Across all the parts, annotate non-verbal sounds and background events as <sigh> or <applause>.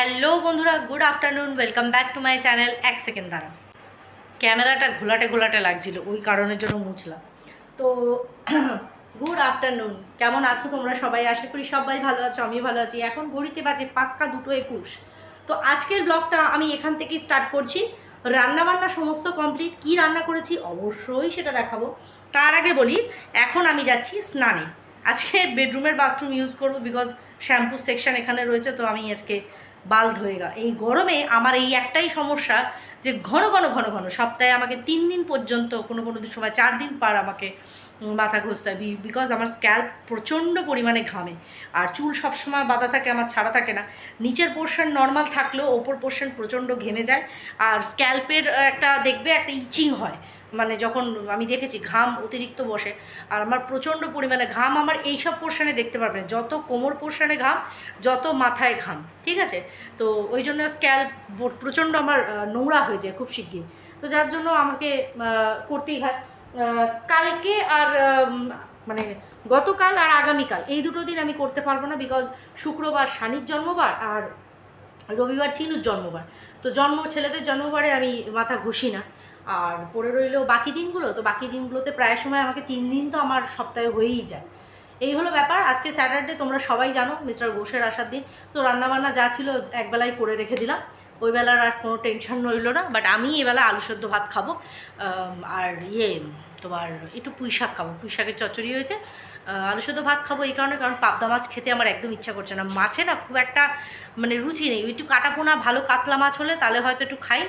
Hello বন্ধুরা, good afternoon welcome back to my channel এক second দাঁড়া ক্যামেরাটা ঘোলাটে ঘোলাটে লাগছিল, ওই কারণের জন্য মুছলাম। তো, গুড আফটারনুন, কেমন আছো তোমরা সবাই? আশা করি সবাই ভালো আছো আমি ভালো আছি। এখন ঘড়িতে বাজে পাক্কা দুটো একুশ। তো আজকের ব্লগটা আমি এখান থেকেই স্টার্ট করছি। রান্না বান্না সমস্ত কমপ্লিট কি রান্না করেছি অবশ্যই সেটা দেখাবো। তার আগে বলি, এখন আমি যাচ্ছি স্নানে। আজকে বেডরুমের বাথরুম ইউজ করব বিকজ শ্যাম্পু সেকশন এখানে রয়েছে, তো আমি আজকে বাল ধুয়ে গা এই গরমে আমার এই একটাই সমস্যা যে ঘন ঘন ঘন ঘন সপ্তাহে আমাকে তিন দিন পর্যন্ত কোনো কোনো সময় চার দিন পার আমাকে মাথা ঘষতে হয় বিকজ আমার স্ক্যাল্প প্রচণ্ড পরিমাণে ঘামে। আর চুল সবসময় বাঁধা থাকে, আমার ছাড়া থাকে না। নিচের পোর্শন নর্মাল থাকলেও ওপর পোর্শন প্রচণ্ড ঘেমে যায়। আর স্ক্যাল্পের একটা, দেখবে একটা ইচিং হয়। মানে যখন আমি দেখেছি ঘাম অতিরিক্ত বসে, আর আমার প্রচণ্ড পরিমাণে ঘাম, আমার এইসব পোর্শনে দেখতে পারবেন যত কোমর পোর্শনে ঘাম, যত মাথায় ঘাম, ঠিক আছে? তো ওই জন্য স্ক্যাল্প প্রচণ্ড আমার নোংরা হয়ে যায় খুব শিগগির তো যার জন্য আমাকে করতেই হয়। কালকে আর মানে গতকাল আর আগামীকাল, এই দুটো দিন আমি করতে পারব না বিকজ শুক্রবার শানির জন্মবার আর রবিবার চিনুর জন্মবার। তো জন্ম, ছেলেদের জন্মবারে আমি মাথা ঘুষি না। আর পড়ে রইল বাকি দিনগুলো, তো বাকি দিনগুলোতে প্রায় সময় আমাকে তিন দিন তো আমার সপ্তাহে হয়েই যায়। এই হলো ব্যাপার, আজকে স্যাটারডে, তোমরা সবাই জানো মিস্টার ঘোষের আসার দিন। তো রান্নাবান্না যা ছিল একবেলায় করে রেখে দিলাম। ওই বেলার আর কোনো টেনশন রইল না বাট আমি এবেলা আলু সেদ্ধ ভাত খাব। আর ইয়ে তোমার একটু পুঁই শাক খাব। পুঁই শাকের চচ্চড়ি হয়েছে। আলু সেদ্ধ ভাত খাব এই কারণে, কারণ পাবদা মাছ খেতে আমার একদম ইচ্ছা করছে না। মাছে না খুব একটা মানে রুচি নেই। একটু কাটাপোনা, ভালো কাতলা মাছ হলে তাহলে হয়তো একটু খাই।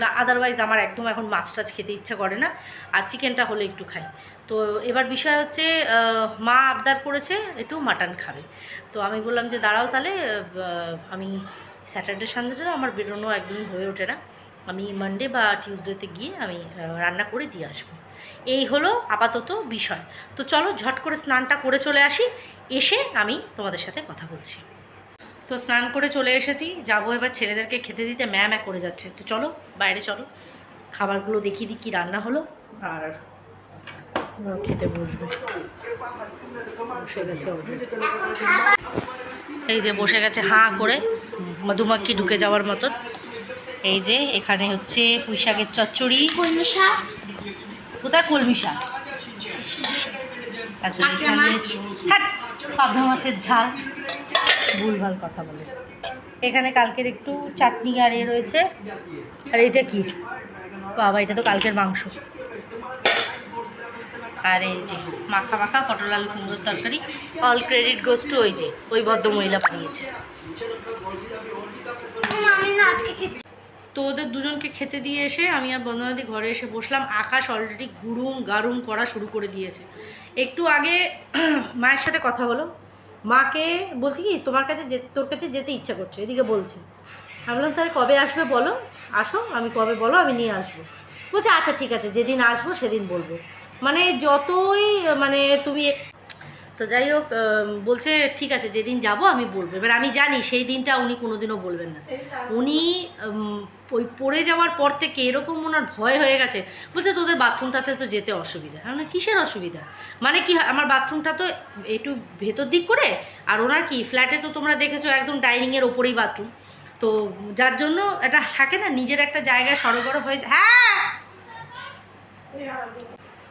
না আদারওয়াইজ আমার একদম এখন মাছ টাছ খেতে ইচ্ছা করে না। আর চিকেনটা হলে একটু খাই। তো এবার বিষয় হচ্ছে মা আবদার করেছে একটু মাটন খাবে। তো আমি বললাম যে, দাঁড়াও তাহলে আমি স্যাটারডে, সানডেতে আমার বেরোনো একদমই হয়ে ওঠে না। আমি মানডে বা টিউসডেতে গিয়ে আমি রান্না করে দিয়ে আসব। এই হলো আপাতত বিষয়। তো চলো ঝট করে স্নানটা করে চলে আসি। এসে আমি তোমাদের সাথে কথা বলছি। তো স্নান করে চলে এসেছি। যাব এবার ছেলেদেরকে খেতে দিতে। ম্যা ম্যা করে যাচ্ছে। তো চলো বাইরে চলো। খাবারগুলো দেখিয়ে দিই কী রান্না হলো। আর খেতে বসবে। বসে গেছে এই যে বসে গেছে হাঁ করে। মধুমাক্ষি ঢুকে যাওয়ার মতন। এই যে এখানে হচ্ছে পুঁই শাকের চচ্চড়ি। কলমি শাক কোথায় কলমি শাক আচ্ছা পাবদা মাছের ঝাল। ভুলভাল কথা বলে। এখানে কালকের একটু চাটনি আর এ রয়েছে। আর এটা কি? বাবা, এটা তো কালকের মাংস। আর এই যে মাখা মাখা পটল আলু কুমড়োর তরকারি অল ক্রেডিট গোস টু ওই যে, ওই ভদ্র মহিলা বানিয়েছে। তো ওদের দুজনকে খেতে দিয়ে এসে আমি আর বন্দনাদি ঘরে এসে বসলাম। আকাশ অলরেডি গুড়ুম গারুম করা শুরু করে দিয়েছে। একটু আগে মায়ের সাথে কথা হলো। মাকে বলছি কি তোমার কাছে যে তোর কাছে যেতে ইচ্ছা করছে এদিকে বলছে। আমি বললাম তাহলে কবে আসবে বলো? আসো আমি কবে বলো আমি নিয়ে আসব। বলছে আচ্ছা ঠিক আছে যেদিন আসব সেদিন বলব। মানে যতই মানে তুমি তো যাই হোক বলছে ঠিক আছে যেদিন যাব আমি বলব। এবার আমি জানি সেই দিনটা উনি কোনোদিনও বলবেন না। উনি ওই পড়ে যাওয়ার পর থেকে এরকম ওনার ভয় হয়ে গেছে। বলছে, তোদের বাথরুমটাতে তো যেতে অসুবিধা। আমি কিসের অসুবিধা? মানে কি আমার বাথরুমটা তো একটু ভেতর দিক করে, আর ওনার কি, ফ্ল্যাটে তো তোমরা দেখেছ একদম ডাইনিংয়ের ওপরেই বাথরুম। তো যার জন্য এটা থাকে না, নিজের একটা জায়গায় সরবরাহ হয়ে যায়। হ্যাঁ!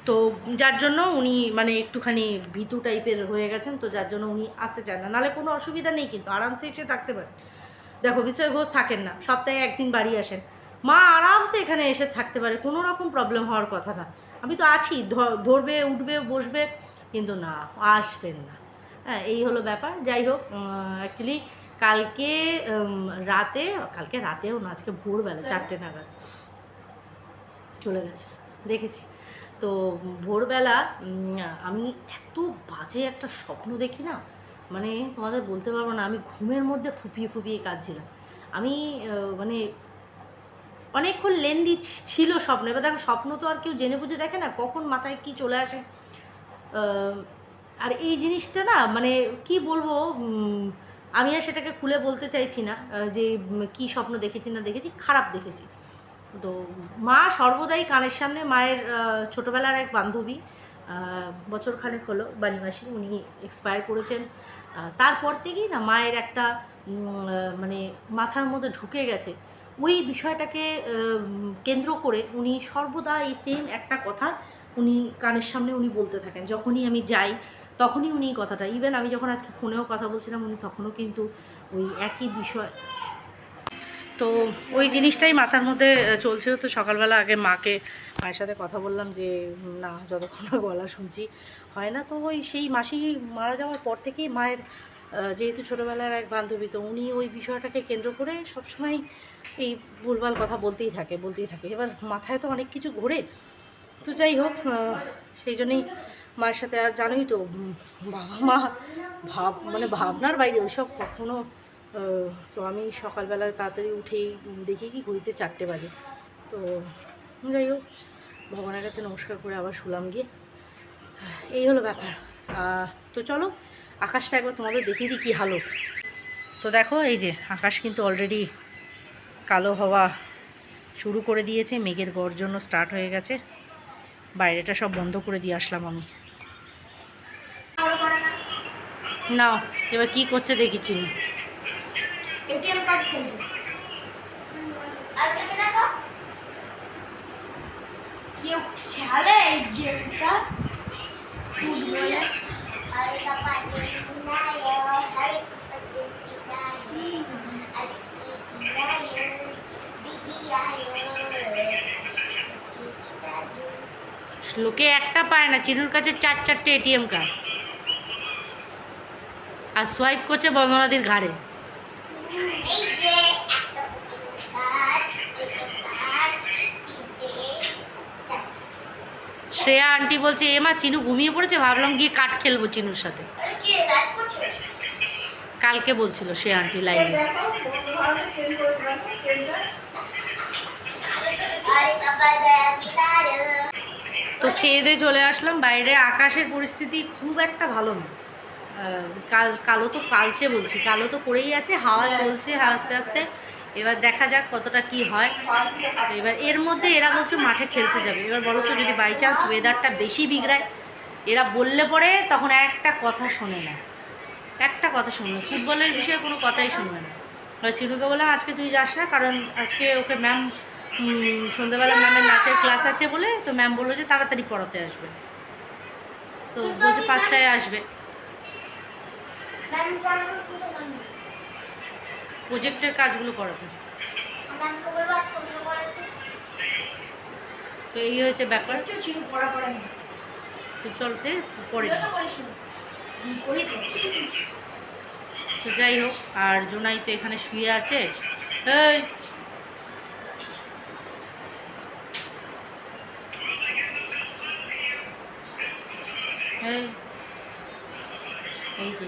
তো যার জন্য উনি মানে একটুখানি ভীতু টাইপের হয়ে গেছেন, তো যার জন্য উনি আসতে চান না। নাহলে কোনো অসুবিধা নেই কিন্তু, আরামসে এসে থাকতে পারে। দেখো বিজয় ঘোষ থাকেন না সপ্তাহে একদিন বাড়ি আসেন। মা আরামসে এখানে এসে থাকতে পারে কোনো রকম প্রবলেম হওয়ার কথা না। আমি তো আছি ধরবে উঠবে বসবে কিন্তু না আসবেন না। হ্যাঁ এই হলো ব্যাপার যাই হোক অ্যাকচুয়ালি কালকে রাতে কালকে রাতেও না আজকে ভোরবেলা চারটে নাগাদ চলে গেছে দেখেছি। তো ভোরবেলা আমি এত বাজে একটা স্বপ্ন দেখি না মানে তোমাদের বলতে পারব না, আমি ঘুমের মধ্যে ফুপিয়ে ফুপিয়ে কাঁদছিলাম। আমি মানে অনেকক্ষণ লেন্দি ছিল স্বপ্ন। এবার দেখো, স্বপ্ন তো আর কেউ জেনে বুঝে দেখে না, কখন মাথায় কি চলে আসে। আর এই জিনিসটা না মানে কি বলব আমি আর সেটাকে খুলে বলতে চাইছি না যে কি স্বপ্ন দেখেছি না দেখেছি, খারাপ দেখেছি। তো মা সর্বদাই কানের সামনে মায়ের ছোটবেলার এক বান্ধবী বছরখানেক হলো বাণীমাসি উনি এক্সপায়ার করেছেন। তারপর থেকেই না মায়ের একটা মানে মাথার মধ্যে ঢুকে গেছে। ওই বিষয়টাকে কেন্দ্র করে উনি সর্বদা এই সেম একটা কথা উনি কানের সামনে উনি বলতে থাকেন। যখনই আমি যাই, তখনই উনি কথাটা। ইভেন আমি যখন আজকে ফোনেও কথা বলছিলাম, উনি তখনও কিন্তু ওই একই বিষয় তো ওই জিনিসটাই মাথার মধ্যে চলছিল। তো সকালবেলা আগে মাকে, মায়ের সাথে কথা বললাম যে না, যতক্ষণ গলা শুনছি, হয় না। তো ওই সেই মাসি মারা যাওয়ার পর থেকেই মায়ের যেহেতু ছোটোবেলার এক বান্ধবী, তো উনি ওই বিষয়টাকে কেন্দ্র করে সবসময় এই ভুলভাল কথা বলতেই থাকে বলতেই থাকে। এবার মাথায় তো অনেক কিছু ঘোরে। তো যাই হোক সেই জন্যই মায়ের সাথে আর জানোই তো বাবা মা ভাব মানে ভাবনার বাইরে ওইসব কখনো তো আমি সকালবেলা তাড়াতাড়ি উঠেই দেখি কি ঘড়িতে চারটে বাজে। তো যাই হোক, ভগবানের কাছে নমস্কার করে আবার শুলাম গিয়ে। এই হলো ব্যাপার। তো চলো, আকাশটা একবার তোমাদের দেখিয়ে দিই কী হালত। তো দেখো, এই যে আকাশ কিন্তু অলরেডি কালো হওয়া শুরু করে দিয়েছে, মেঘের গর্জনও স্টার্ট হয়ে গেছে। বাইরেটা সব বন্ধ করে দিয়ে আসলাম আমি। না, এবার কি করছে দেখি চিনি। এটিএম কার্ড খেলবে। আর এটা দেখো কেউ খেলে এই গেমটা? ফুটবলে। আরে লোকে একটা পায় না চিনুর কাছে চার চারটে এটিএম কার্ড আর সোয়াইপ করছে বন্দনাদির ঘাড়ে। শ্রেয়া আন্টি বলছে, এ মা, চিনু ঘুমিয়ে পড়েছে, ভাবলাম গিয়ে কাঠ খেলব চিনুর সাথে। কালকে বলছিল সে আন্টি দিনায়ো তো খেয়ে দিয়ে চলে আসলাম। বাইরে আকাশের পরিস্থিতি খুব একটা ভালো না। কাল, কালো তো কালচে বলছি, কালো তো পড়েই আছে, হাওয়া চলছে আস্তে আস্তে। এবার দেখা যাক কতটা কি হয়। এবার এর মধ্যে এরা বলছে মাঠে খেলতে যাবে। এবার বলো তো যদি বাই চান্স ওয়েদারটা বেশি বিগড়ায়, এরা বললে পরে তখন একটা কথা শোনে না। একটা কথা শুনবে ফুটবলের বিষয়ে কোনো কথাই শুনবে না। এবার চিনুকে বললাম, আজকে তুই যাস না, কারণ আজকে ওকে ম্যাম সন্ধ্যেবেলা ম্যামের নাচের ক্লাস আছে বলে, তো ম্যাম বলল যে তাড়াতাড়ি পড়াতে আসবে। তো বলছে পাঁচটায় আসবে। প্রজেক্টের কাজগুলো করাবে তো এই হয়েছে ব্যাপার। তো চলতে পরে তো যাই হোক, আর জোনাই তো এখানে শুয়ে আছে। হ্যাঁ এই যে।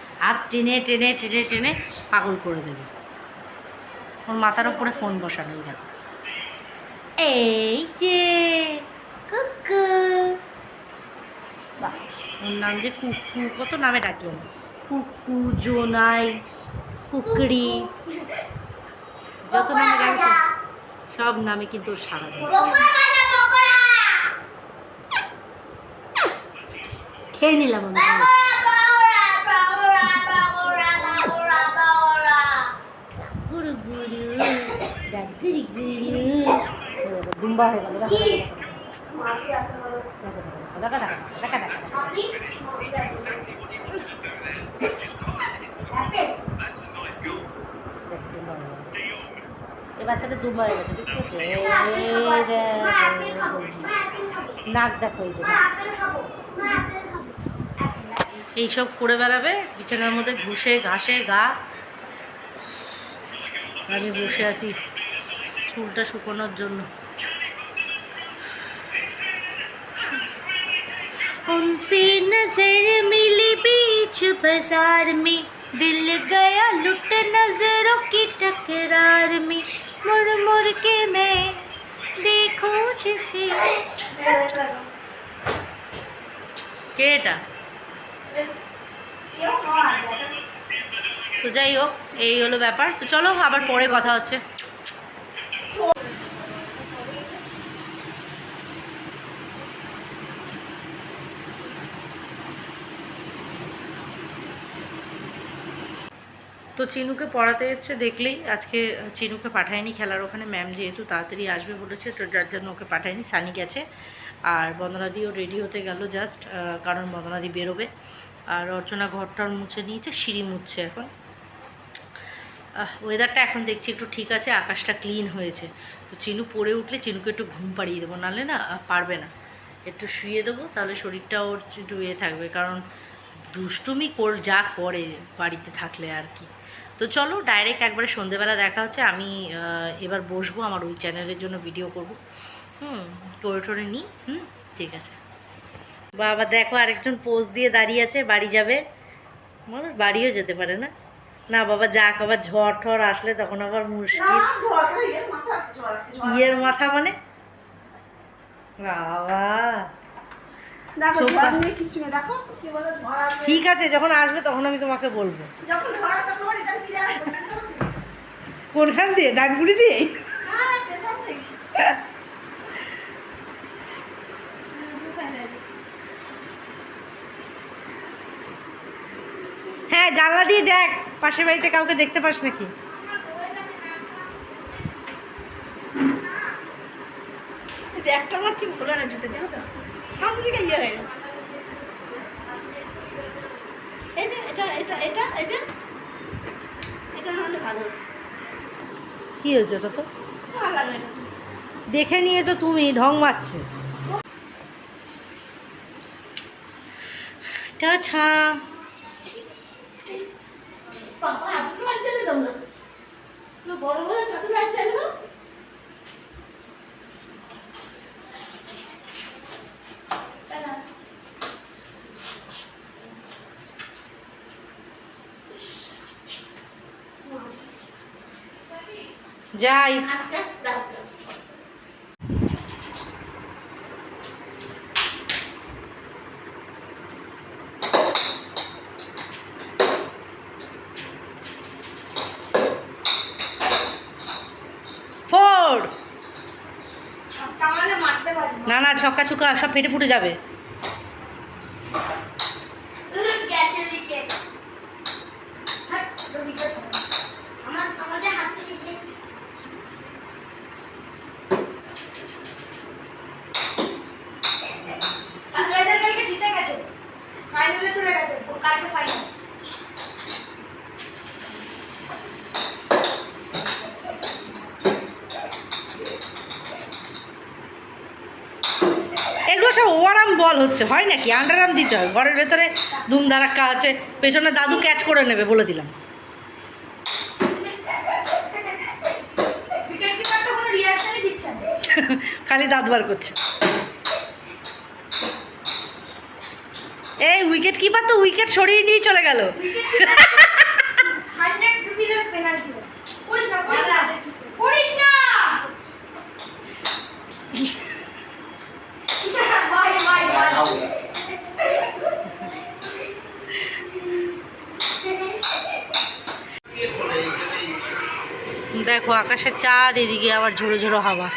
হাত টেনে টেনে টেনে টেনে পাগল করে দেবে। ওর মাথার উপরে ফোন বসানো দেখো। এই যে কুকু। ওর নাম যে কুকু কত নামে ডাকি আমি? কুকু জোনাই কুকড়ি। যত নামে ডাকি সব নামে কিন্তু ওর সারা খেয়ে নিলাম আমি। লম্বা হয়ে গেল বাচ্চাটা নাক দেখ এইসব করে বেড়াবে বিছানার মধ্যে ঘুষে ঘাসে গা। আমি বসে আছি চুলটা শুকোনোর জন্য। उनसे नजर मिली बीच बाजार में दिल गया लुट नजरों की टकरार में मुड़ मुड़ के मैं देखूं जिसे কে এটা তো যাই হোক এই হলো ব্যাপার তো চলো আবার পরে কথা হচ্ছে চিনুকে পড়াতে এসছে দেখলেই আজকে চিনুকে পাঠায়নি খেলার ওখানে। ম্যাম যেহেতু তাড়াতাড়ি আসবে বলেছে, তো যার জন্য ওকে পাঠায়নি। সানি গেছে। আর বন্দনাদিও রেডি হতে গেল জাস্ট কারণ বন্দনাদি বেরোবে। আর অর্চনা ঘরটার মুছে নিয়েছে, সিঁড়ি মুছছে এখন। ওয়েদারটা এখন দেখছি একটু ঠিক আছে, আকাশটা ক্লিন হয়েছে। তো চিনু পড়ে উঠলে চিনুকে একটু ঘুম পাড়িয়ে দেবো, নাহলে না পারবে না। একটু শুয়ে দেবো, তাহলে শরীরটা ওর একটু ইয়ে থাকবে। কারণ দুষ্টুমি কর যা করে বাড়িতে থাকলে আর কি। তো চলো ডাইরেক্ট একবারে সন্ধেবেলা দেখা হচ্ছে। আমি এবার বসবো আমার ওই চ্যানেলের জন্য ভিডিও করব। হুম করে টোরে নিই। হুম ঠিক আছে। বাবা দেখো আরেকজন পোজ দিয়ে দাঁড়িয়ে আছে বাড়ি যাবে। মানুষ বাড়িও যেতে পারে না। না বাবা যাক আবার ঝড় ঠড় আসলে তখন আবার মুশকিল। ইয়ের মাথা মানে? বাবা! ঠিক আছে যখন আসবে তখন আমি তোমাকে বলব? কোনখান দিয়ে? ডানগুড়ি দিয়ে হ্যাঁ হ্যাঁ জানলা দিয়ে দেখ পাশের বাড়িতে কাউকে দেখতে পাস নাকি? ব্যাগটা আমার ঠিক হলো না জুতে জানো তো। দিকে ইয়ে হয়ে গেছে। এই যে এটা এটা এটা এটা এটা না হলে ভালো হচ্ছে। কি হয়েছে ওটা তো? ভালো লাগবে দেখে নিয়েছো তুমি ঢং মারছে। টাটা। বাবা এত লাইট জ্বালিয়ে দাও না। না বড় বড় ছাতু লাইট জ্বালিয়ে দাও। যাই। ফোর। না। না ছক্কা চুকা সব ফেটে ফুটে যাবে গেছে উইকেট আমার আমাদের হাত থেকে গিয়ে সানরাইজার কালকে জিতে গেছে ফাইনালে চলে গেছে ও কালকে ফাইনাল এগুলো সব ওভারাম বল হচ্ছে হয় নাকি? আন্ডারাম দিতে হয় ঘরের ভেতরে ধুম ধারাক্কা হচ্ছে পেছনে দাদু ক্যাচ করে নেবে বলে দিলাম। <laughs> খালি দাঁত বার করছে। এই উইকেট কিপার তো উইকেট সরিয়ে নিয়ে চলে গেল। দেখো আকাশের চাঁদ এদিকে আবার ঝোড়ো ঝোড়ো হাওয়া।